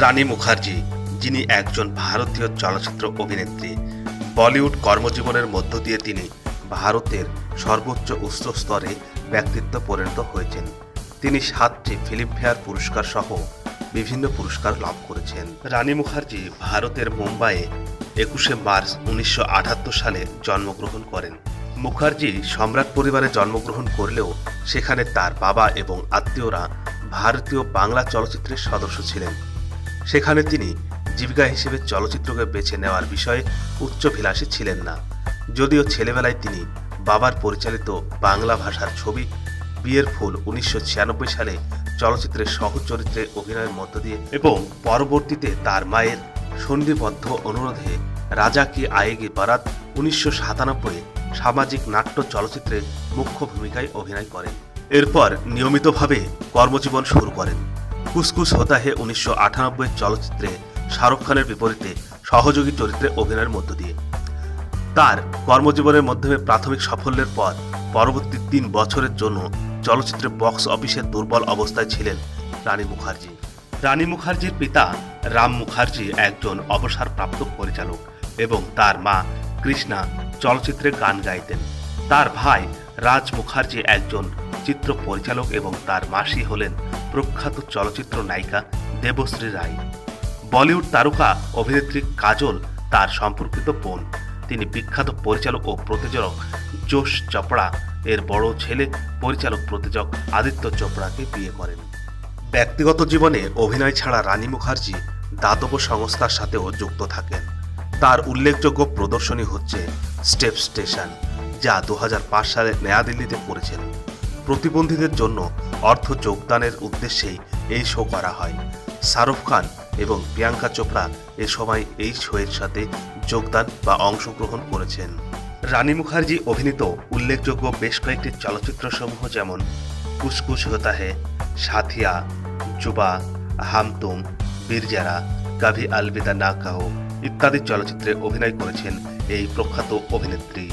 রানী মুখার্জি, যিনি একজন ভারতীয় চলচ্চিত্র অভিনেত্রী, বলিউড কর্মজীবনের মধ্য দিয়ে তিনি ভারতের সর্বোচ্চ উচ্চ স্তরে ব্যক্তিত্ব পরিণত হয়েছেন। তিনি সাতটি ফিল্মফেয়ার পুরস্কার সহ বিভিন্ন পুরস্কার লাভ করেছেন। রানী মুখার্জি ভারতের মুম্বাইয়ে একুশে মার্চ উনিশশো সালে জন্মগ্রহণ করেন। মুখার্জি সম্রাট পরিবারে জন্মগ্রহণ করলেও সেখানে তার বাবা এবং আত্মীয়রা ভারতীয় বাংলা চলচ্চিত্রের সদস্য ছিলেন। সেখানে তিনি জীবিকা হিসেবে চলচ্চিত্রকে বেছে নেওয়ার বিষয়ে উচ্চভিলাষী ছিলেন না। যদিও ছেলেবেলায় তিনি বাবার পরিচালিত বাংলা ভাষার ছবি বিয়ের ফুল উনিশশো ছিয়ানব্বই সালে চলচ্চিত্রের সহ চরিত্রে অভিনয়ের মধ্য দিয়ে এবং পরবর্তীতে তার মায়ের সন্ধিবদ্ধ অনুরোধে রাজা কি আয়েগি বারাত উনিশশো সাতানব্বই সামাজিক নাট্য চলচ্চিত্রে মুখ্য ভূমিকায় অভিনয় করেন। এরপর নিয়মিতভাবে কর্মজীবন শুরু করেন। কুসকুস হোতা হে উনিশশো আটানব্বই চলচ্চিত্রে শাহরুখ খানের বিপরীতে সহযোগী চরিত্রে অভিনয়ের মধ্য দিয়ে। তার কর্মজীবনের মাধ্যমে প্রাথমিক সাফল্যের পর পরবর্তী তিন বছরের জন্য চলচ্চিত্রে বক্স অফিসে দুর্বল অবস্থায় ছিলেন রানী মুখার্জি। রানী মুখার্জির পিতা রাম মুখার্জি একজন অবসরপ্রাপ্ত পরিচালক এবং তার মা কৃষ্ণা চলচ্চিত্রে গান গাইতেন। তার ভাই রাজ মুখার্জি একজন চিত্র পরিচালক এবং তার মাসি হলেন প্রখ্যাত চলচ্চিত্র নায়িকা দেবশ্রী রায়। বলিউড তারকা অভিনেত্রী কাজল তার সম্পর্কিত বোন। তিনি বিখ্যাত পরিচালক ও প্রযোজক জোশ চোপড়া। এর বড় ছেলে পরিচালক প্রযোজক আদিত্য চোপড়াকে বিয়ে করেন। ব্যক্তিগত জীবনে অভিনয় ছাড়া রানী মুখার্জি দাতব্য সংস্থার সাথেও যুক্ত থাকেন। তার উল্লেখযোগ্য প্রদর্শনী হচ্ছে স্টেপ স্টেশন, যা দু হাজার পাঁচ সালে নয়াদিল্লিতে করেছেন প্রতিবন্ধীদের জন্য অর্থ যোগদানের উদ্দেশ্যেই এই শো করা হয়। শাহরুখ খান এবং প্রিয়াঙ্কা চোপড়া এ সময় এই শোয়ের সাথে যোগদান বা অংশগ্রহণ করেছেন। রানী মুখার্জি অভিনীত উল্লেখযোগ্য বেশ কয়েকটি চলচ্চিত্র সমূহ যেমন কুসকুস হোতা হে সাথিয়া যুবা হামতুম বীরজারা কাভি আলবিদা না কাহো ইত্যাদি চলচ্চিত্রে অভিনয় করেছেন এই প্রখ্যাত অভিনেত্রী।